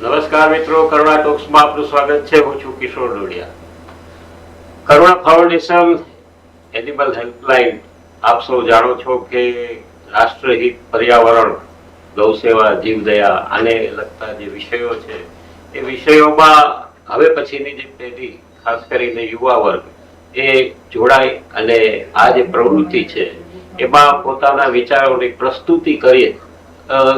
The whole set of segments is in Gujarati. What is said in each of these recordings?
નમસ્કાર મિત્રો, કરુણા ટોક્સમાં આપનું સ્વાગત છે. હું છું Kishor Dodiya. Karuna foundation animal helpline, આપ સૌ જાણો છો કે રાષ્ટ્રહિત પર્યાવરણ ગૌસેવા જીવદયા આને લગતા જે વિષયો છે, એ વિષયોમાં હવે પછીની જે પેઢી, ખાસ કરીને યુવા વર્ગ, એ જોડાય અને આ જે પ્રવૃત્તિ છે, એમાં પોતાના વિચારોની પ્રસ્તુતિ કરીએ.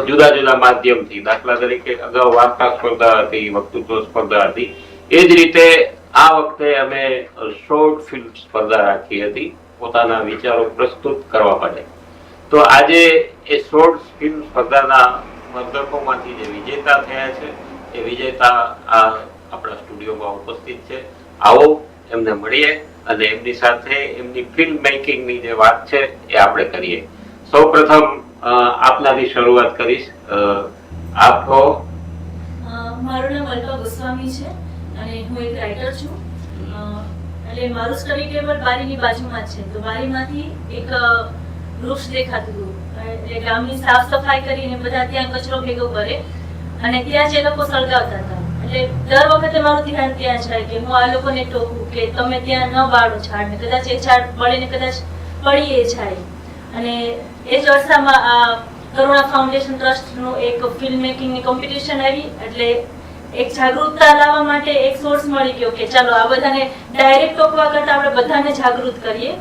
જુદા જુદા માધ્યમથી. દાખલા તરીકે અગાઉ વાર્તા સ્પર્ધા હતી, વક્તૃત્વ સ્પર્ધા હતી. એ જ રીતે આ વખતે અમે શોર્ટ ફિલ્મ સ્પર્ધા રાખી હતી. પોતાના વિચારો પ્રસ્તુત કરવા માટે. તો આજે એ શોર્ટ ફિલ્મ સ્પર્ધાના સ્પર્ધકોમાંથી જે વિજેતા થયા છે, એ વિજેતા આ આપણા સ્ટુડિયોમાં ઉપસ્થિત છે. આવો, એમને મળીએ અને એમની સાથે એમની ફિલ્મ મેકિંગની જે વાત છે, એ આપણે કરીએ. સૌ પ્રથમ આપનાથી શરૂઆત કરીશ. આપ મારું નામ અલ્પા ગોસ્વામી છે અને હું એક રાઇટર છું. એટલે મારું સ્ટડી ટેબલ બારીની બાજુમાં છે. તો બારીમાંથી એક વૃક્ષ દેખાતું હતું. એટલે ગામની સાફ સફાઈ કરીને બધા ત્યાં કચરો ભેગો કરે અને ત્યાં જ લોકો સળગાવતા હતા. એટલે દર વખતે મારું ધ્યાન ત્યાં જાય કે હું આ લોકોને ટોકું કે તમે ત્યાં ન બાળો ઝાડને. કદાચ એ ઝાડ ને કદાચ પડી એ જાય અને એ જ અરસામાં કરુણા ફાઉન્ડેશન ટ્રસ્ટનું એક ફિલ્મ મેકિંગની કોમ્પિટિશન આવી એટલે એક જાગૃતતા લાવવા માટે એક સોર્સ મળી ગયો કે ચાલો આ બધાને ડાયરેક્ટ ટોકવા કરતા આપણે બધાને જાગૃત કરીએ.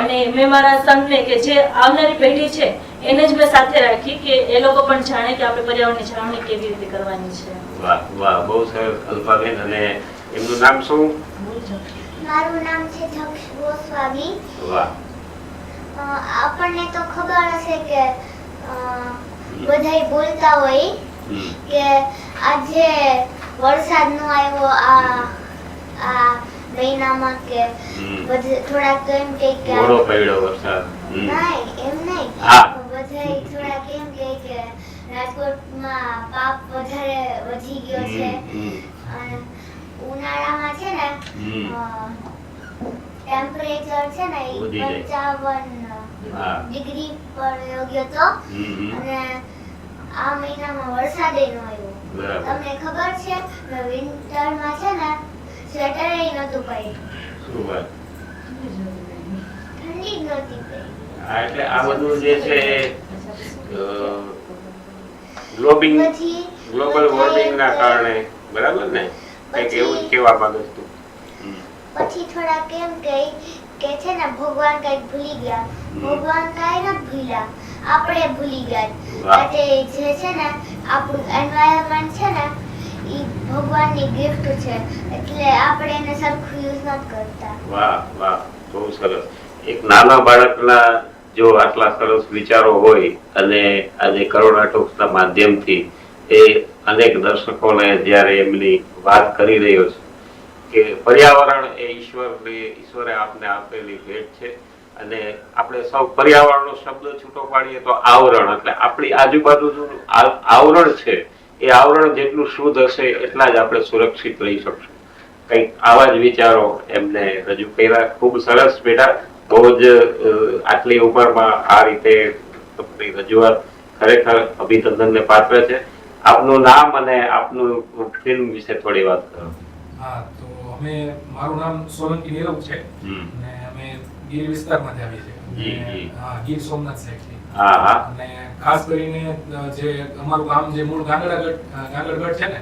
અને મેં મારા સંઘને કે જે આવનારી પેઢી છે એને જ મેં સાથે રાખી કે એ લોકો પણ જાણે કે આપણે પર્યાવરણની જાળવણી કેવી રીતે કરવાની છે. વાહ વાહ બહુ સરસ અલ્પાબેન અને એમનું નામ શું? મારું નામ છે જક્ષ ગોસ્વામી. વાહ. આપણને તો ખબર હશે કે બધાય બોલતા હોય કે આજે વરસાદ નો આવ્યો આ આ મહિનામાં કે બધે થોડાક એમ કે મોડો પડ્યો વરસાદ. નહીં એમ નહીં બધા બધાય થોડાક એમ કે કે રાજકોટમાં પાપ વધારે વધી ગયો છે. અને ઉનાળામાં છે ને ટેમ્પરેચર છે ને. પંચાવન. ડિગ્રી પર યોગ્ય તો. અને આ મહિનામાં વરસાદ એનો આવ્યો. તમને ખબર છે વિન્ટરમાં છે ને સ્વેટર નહોતું પહેર્યું. શું વાત? ઠંડી જ નહોતી એટલે આ બધું જે છે ગ્લોબિંગ ગ્લોબલ વોર્મિંગ ના કારણે બરાબર ને? કંઈક એવું જ કહેવા માંગે તું. પછી થોડા કેમ કે કે છે ને ભગવાન કંઈક ભૂલી ગયા. ભગવાન કઈ ન ભૂલ્યા. આપણે ભૂલી ગયા. એટલે જે છે ને આપણું એન્વાયરમેન્ટ છે ને એ ભગવાનની ગિફ્ટ છે. એટલે આપણે એને સરખું યુઝ ન કરતા. વાહ વાહ. બહુ સરસ. એક નાના બાળકના જો આટલા સરસ વિચારો હોય અને આજે કરોડા ટોક્સના માધ્યમથી એ અનેક દર્શકોને જ્યારે એમની વાત કરી રહ્યો છે કે પર્યાવરણ એ ઈશ્વરને ઈશ્વરે આપને આપેલી ભેટ છે. અને આપણે સૌ પર્યાવરણનો શબ્દ છૂટો પાડીએ તો આવરણ, એટલે આપણી આજુબાજુનું આવરણ છે, એ આવરણ જેટલું શુદ્ધ હશે એટલા જ આપણે સુરક્ષિત રહી શકશું. કંઈક આવા જ વિચારો એમને રજૂ કર્યા. ખૂબ સરસ બેટા. બહુ જ આટલી ઉંમરમાં આ રીતે તમારી રજૂઆત ખરેખર અભિનંદનને પાત્ર છે. આપનું નામ અને આપનું ફિલ્મ વિશે થોડી વાત કરો. હા તો અમે મારું નામ સોલંકી નીરવ છે અને અમે ગીર વિસ્તારમાંથી આવીએ છીએ. હા ગીર સોમનાથ હા અને ખાસ કરીને જે અમારું ગામ જે મૂળ ગાંગડાગઢ ગાંગડગઢ છે ને.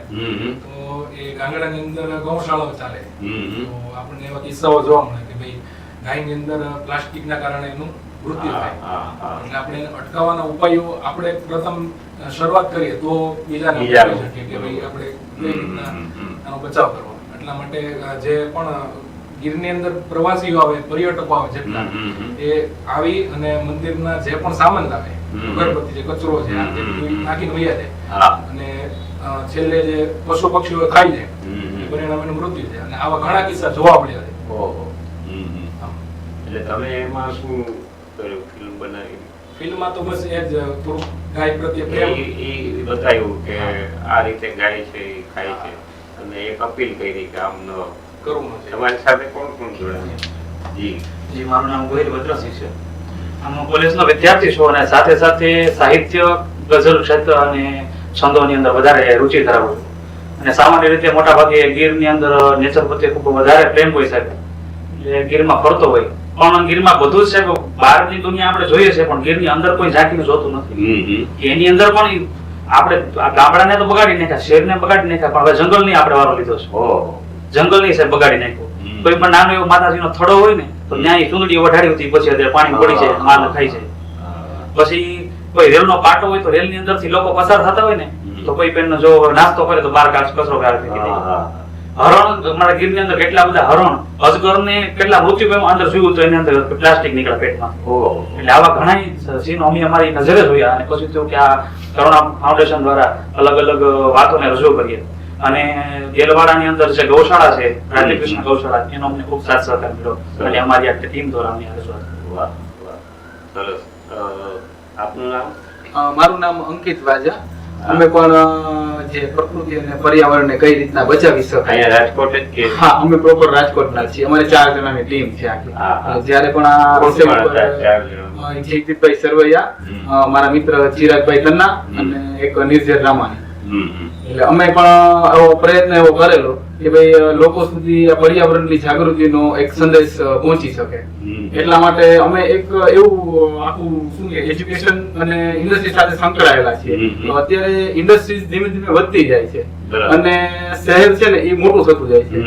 તો એ ગાંગડાની અંદર ગૌશાળાઓ ચાલે. તો આપણને એવા કિસ્સાઓ જોવા મળે કે ભાઈ ગાયની અંદર પ્લાસ્ટિકના કારણે એનું મૃત્યુ થાય. એટલે આપણે અટકાવવાના ઉપાયો આપણે પ્રથમ શરૂઆત કરીએ તો બીજાને. શકીએ કે ભાઈ આપણે કઈ રીતના. આનો બચાવ કરવો એટલા માટે જે પણ ગીરની અંદર પ્રવાસીઓ આવે પર્યટકો આવે જેટલા. એ આવી અને મંદિરના જે પણ સામાન લાવે. અગરબત્તી જે કચરો છે. નાખીને વૈયા જાય. અને છેલ્લે જે પશુ પક્ષીઓ ખાઈ જાય. પરિણામે એનું મૃત્યુ છે. અને આવા ઘણા કિસ્સા જોવા મળ્યા છે. એટલે તમે એમાં શું કર્યું? ફિલ્મ બનાવી? ફિલ્મમાં તો બસ એ જ થોડુંક ગાય પ્રત્યે પ્રેમ. એ એ બતાવ્યું કે આ રીતે ગાય છે એ ખાય છે. અને એક અપીલ કરી કે આમ ન કરવું તમારી સાથે કોણ કોણ જોડાય જી. જી મારું નામ ગોહિલ ભદ્રસિંહ છે. હું કોલેજનો વિદ્યાર્થી છું અને સાથે સાથે સાહિત્ય ગઝલ ક્ષેત્ર અને છંદોની અંદર વધારે રુચિ ધરાવું છું. અને સામાન્ય રીતે મોટા ભાગે ગીરની અંદર નેચર પ્રત્યે ખૂબ વધારે પ્રેમ હોય સાહેબ એટલે ગીરમાં ફરતો હોય. પણ ગીરમાં બધું જ સાહેબ બહારની દુનિયા આપણે જોઈએ છે પણ ગીરની અંદર કોઈ ઝાંકીને જોતું નથી. એની અંદર પણ આપણે ગામડાને તો બગાડી નાખ્યા શહેરને બગાડી નાખ્યા પણ હવે જંગલની આપણે વારો લીધો છે. જંગલની સાહેબ બગાડી નાખ્યો. કોઈ પણ નાનો એવો માતાજીનો થડો હોય ને તો ત્યાં ચૂંદડી વઢાડી હતી પછી અત્યારે પાણી પડી છે માલ ખાઈ છે પછી કોઈ રેલનો પાટો હોય તો રેલની અંદરથી લોકો પસાર થતા હોય ને તો કોઈ પેન જો નાસ્તો કરે તો બાર કાચ કચરો ગાળ ફેંકી દે. હરણ મારા ગીરની અંદર કેટલા બધા હરણ અજગરને કેટલા મૃત્યુ પામ્યા અંદર જોયું તો એની અંદર પ્લાસ્ટિક નીકળે પેટમાં. એટલે આવા ઘણા સીનો અમે અમારી નજરે જોયા અને પછી થયું કે આ કરુણા ફાઉન્ડેશન દ્વારા અલગ અલગ વાતોને રજૂ કરીએ. અને ગેલવાડાની અંદર જે ગૌશાળા છે રાધેકૃષ્ણ ગૌશાળા એનો અમને ખૂબ સાથ સહકાર મળ્યો. એટલે અમારી આ ટીમ દ્વારા અમે રજૂઆત વાહ, વાહ. સરસ. આપનું નામ? મારું નામ અંકિત વાજા. અમે પણ જે પ્રકૃતિ અને પર્યાવરણને કઈ રીતના બચાવી શકાય. રાજકોટ જ કે? હા અમે પ્રોપર રાજકોટના છીએ. અમારે ચાર જણાની ટીમ છે આખી. જ્યારે પણ આ વિષય જયદીપભાઈ સરવૈયા મારા મિત્ર ચિરાગભાઈ તન્ના અને એક નિર્જર રામાણી. એટલે અમે પણ એવો પ્રયત્ન એવો કરેલો કે ભાઈ લોકો સુધી આ પર્યાવરણની જાગૃતિનો એક સંદેશ પહોંચી શકે. એટલા માટે અમે એક એવું આખું શું કે એજ્યુકેશન અને ઇન્ડસ્ટ્રી સાથે સંકળાયેલા છીએ. તો અત્યારે ઇન્ડસ્ટ્રીઝ ધીમે ધીમે વધતી જાય છે. અને શહેર છે ને એ મોટું થતું જાય છે.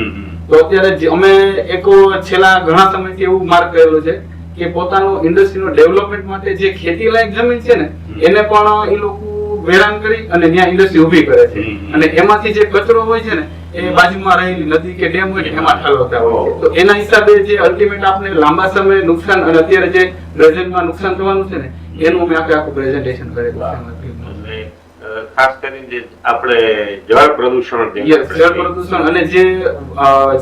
તો અત્યારે અમે એક છેલ્લા ઘણા સમયથી એવું માર્ગ કરેલું છે કે પોતાનું ઇન્ડસ્ટ્રીનો ડેવલપમેન્ટ માટે જે ખેતી લાયક જમીન છે ને એને પણ એ લોકો વેરાન કરી અને ત્યાં ઇન્ડસ્ટ્રી ઊભી કરે છે. અને એમાંથી જે કચરો હોય છે ને એ બાજુમાં રહેલી નદી કે ડેમ હોય એમાં ઠાલવતા હોય તો એના હિસાબે જે અલ્ટિમેટ આપણે લાંબા સમયે નુકસાન અને અત્યારે જે પ્રેઝન્ટમાં નુકસાન થવાનું છે ને એનું અમે આખે આખું પ્રેઝન્ટેશન કરેલું છે. ખાસ કરીને જે આપણે જળ પ્રદૂષણ જળ પ્રદૂષણ અને જે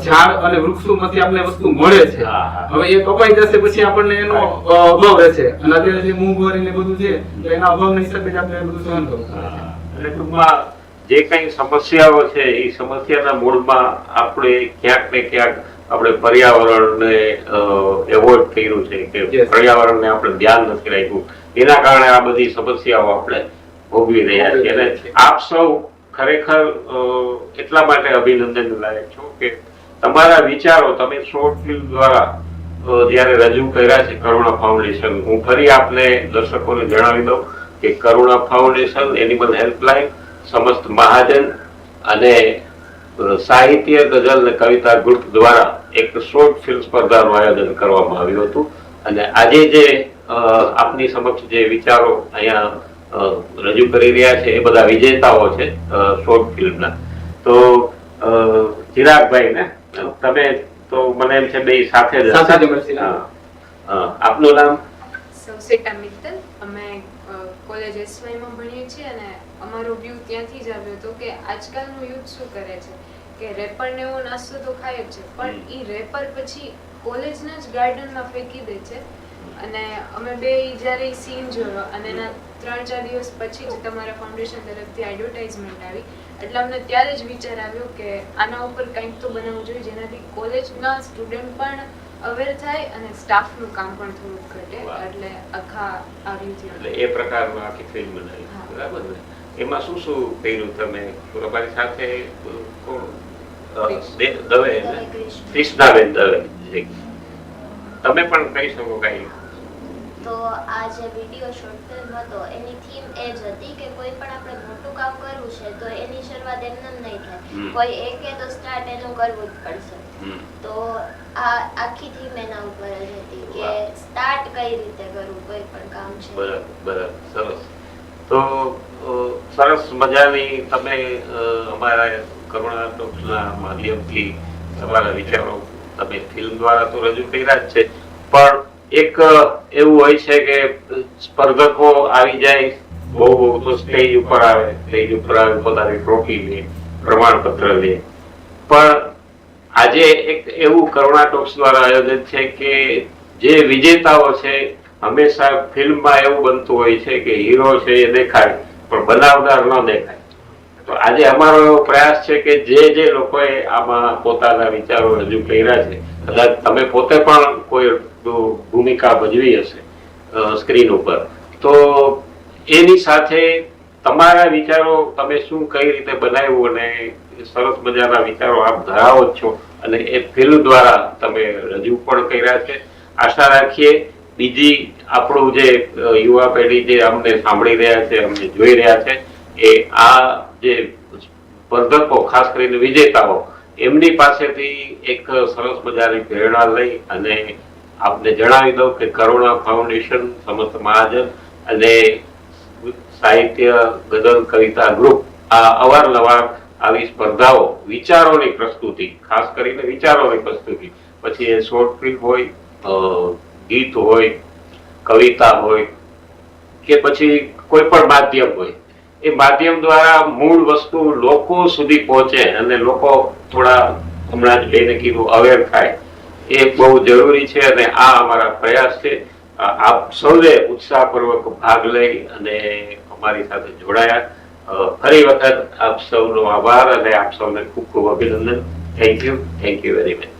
ઝાડ અને વૃક્ષોમાંથી આપણને વસ્તુ મળે છે. હવે એ કપાઈ જશે પછી આપણને એનો અભાવ રહેશે અને અત્યારે જે મોંઘવારી ને બધું છે તો એના અભાવના હિસાબે જ આપણે બધું સહન કરવું પડે છે. હા. એટલે ટૂંકમાં જે કઈ સમસ્યાઓ છે એ સમસ્યાના મૂળમાં આપણે ક્યાંક ને ક્યાંક આપણે પર્યાવરણને એવોર્ડ કર્યું છે કે પર્યાવરણ પર્યાવરણને આપણે ધ્યાન નથી રાખ્યું એના કારણે આ બધી સમસ્યાઓ આપણે ભોગવી રહ્યા છે. અને આપ સૌ ખરેખર એટલા માટે અભિનંદન લાયક છો કે તમારા વિચારો તમે શોર્ટ ફિલ્મ દ્વારા જ્યારે રજૂ કર્યા છે કરુણા ફાઉન્ડેશન, હું ફરી આપને દર્શકોને જણાવી દઉં કે કરુણા ફાઉન્ડેશન, એનિમલ હેલ્પલાઇન, સમસ્ત મહાજન અને સાહિત્ય ગઝલ અને કવિતા ગ્રુપ દ્વારા એક શોર્ટ ફિલ્મ સ્પર્ધાનું આયોજન કરવામાં આવ્યું હતું. અને આજે જે આપની સમક્ષ જે વિચારો અહીંયા રજૂ કરી રહ્યા છે એ બધા વિજેતાઓ છે શોર્ટ ફિલ્મના તો ચિરાગભાઈ ને તમે તો મને એમ છે બે સાથે જ. આપનું નામ? સૌસેટા મિત્તલ. અમે કોલેજ એસવાયમાં ભણીએ છીએ અને અમારો વ્યૂ ત્યાંથી જ આવ્યો હતો કે આજકાલનું યુથ શું કરે છે? કે રેપર ને એવો નાસ્તો તો ખાય જ છે પણ એ રેપર પછી કોલેજના જ ગાર્ડનમાં ફેંકી દે છે. અને અમે બે જ્યારે સીન જોયો અને એના ત્રણ ચાર દિવસ પછી જ તમારા ફાઉન્ડેશન તરફથી એડવર્ટાઇઝમેન્ટ આવી. એટલે અમને ત્યારે જ વિચાર આવ્યો કે આના ઉપર કંઈક તો બનાવવું જોઈએ જેનાથી કોલેજના સ્ટુડન્ટ પણ અવેર થાય અને સ્ટાફનું કામ પણ થોડુંક ઘટે. એટલે આખા આવ્યું એટલે એ પ્રકારનું આખી ફિલ્મ બનાવી. બરાબર ને? એમાં શું શું કર્યું તમે? તમારી સાથે કોણ? દવે કૃષ્ણાબેન દવે તમે પણ કહી શકો કઈ. તો આ જે વીડિયો શોર્ટ ફિલ્મ હતો એની થીમ એ જ હતી કે કોઈ પણ આપણે મોટું કામ કરવું છે તો એની શરૂઆત એમને નહીં થાય. કોઈ એકે તો સ્ટાર્ટ એનું કરવું જ પડશે. તો આ આખી થીમ એના ઉપર જ હતી કે સ્ટાર્ટ કઈ રીતે કરવું કોઈ પણ કામ છે. બરાબર બરાબર. સરસ. તો સરસ મજાની તમે અમારા કરુણા ટોક્સના માધ્યમથી તમારા વિચારો તમે ફિલ્મ દ્વારા તો રજૂ કર્યા જ છે. પણ એક એવું હોય છે કે સ્પર્ધકો આવી જાય, બહુ બહુ તો સ્ટેજ ઉપર આવે સ્ટેજ ઉપર આવે, પોતાની ટ્રોફી લે, પ્રમાણપત્ર લે. પણ આજે એક એવું કરુણા ટોક્સ દ્વારા આયોજન છે કે જે વિજેતાઓ છે, હંમેશા ફિલ્મમાં એવું બનતું હોય છે કે હીરો છે એ દેખાય, પણ બનાવનાર ન દેખાય. તો આજે અમારો એવો પ્રયાસ છે કે જે જે લોકોએ આમાં પોતાના વિચારો રજૂ કર્યા છે, કદાચ તમે પોતે પણ કોઈ ભૂમિકા ભજવી હશે સ્ક્રીન ઉપર. તો એની સાથે તમારા વિચારો તમે શું કઈ રીતે બનાવ્યું અને સરસ મજાના વિચારો આપ ધરાવો જ છો અને એ ફિલ્મ દ્વારા તમે રજૂ પણ કર્યા છે. આશા રાખીએ બીજી આપણું જે યુવા પેઢી જે અમને સાંભળી રહ્યા છે, અમને જોઈ રહ્યા છે, એ આ જે સ્પર્ધકો, ખાસ કરીને વિજેતાઓ, એમની પાસેથી એક સરસ મજાની પ્રેરણા લઈ અને આપને જણાવી દઉં કે કરુણા ફાઉન્ડેશન સમસ્ત મહાજન અને સાહિત્ય ગઝલ કવિતા ગ્રુપ આ અવારનવાર આવી સ્પર્ધાઓ, વિચારોની પ્રસ્તુતિ, ખાસ કરીને વિચારોની પ્રસ્તુતિ. પછી એ શોર્ટ ફિલ્મ હોય ગીત હોય, કવિતા હોય, કે પછી કોઈ પણ માધ્યમ હોય. એ માધ્યમ દ્વારા મૂળ વસ્તુ લોકો સુધી પહોંચે અને લોકો થોડા હમણાં જ લઈને કીધું અવેર થાય. એ બહુ જરૂરી છે અને આ અમારા પ્રયાસ છે. આપ સૌએ ઉત્સાહપૂર્વક ભાગ લઈ અને અમારી સાથે જોડાયા. ફરી વખત આપ સૌનો આભાર અને આપ સૌને ખૂબ ખૂબ અભિનંદન. Thank you thank you very much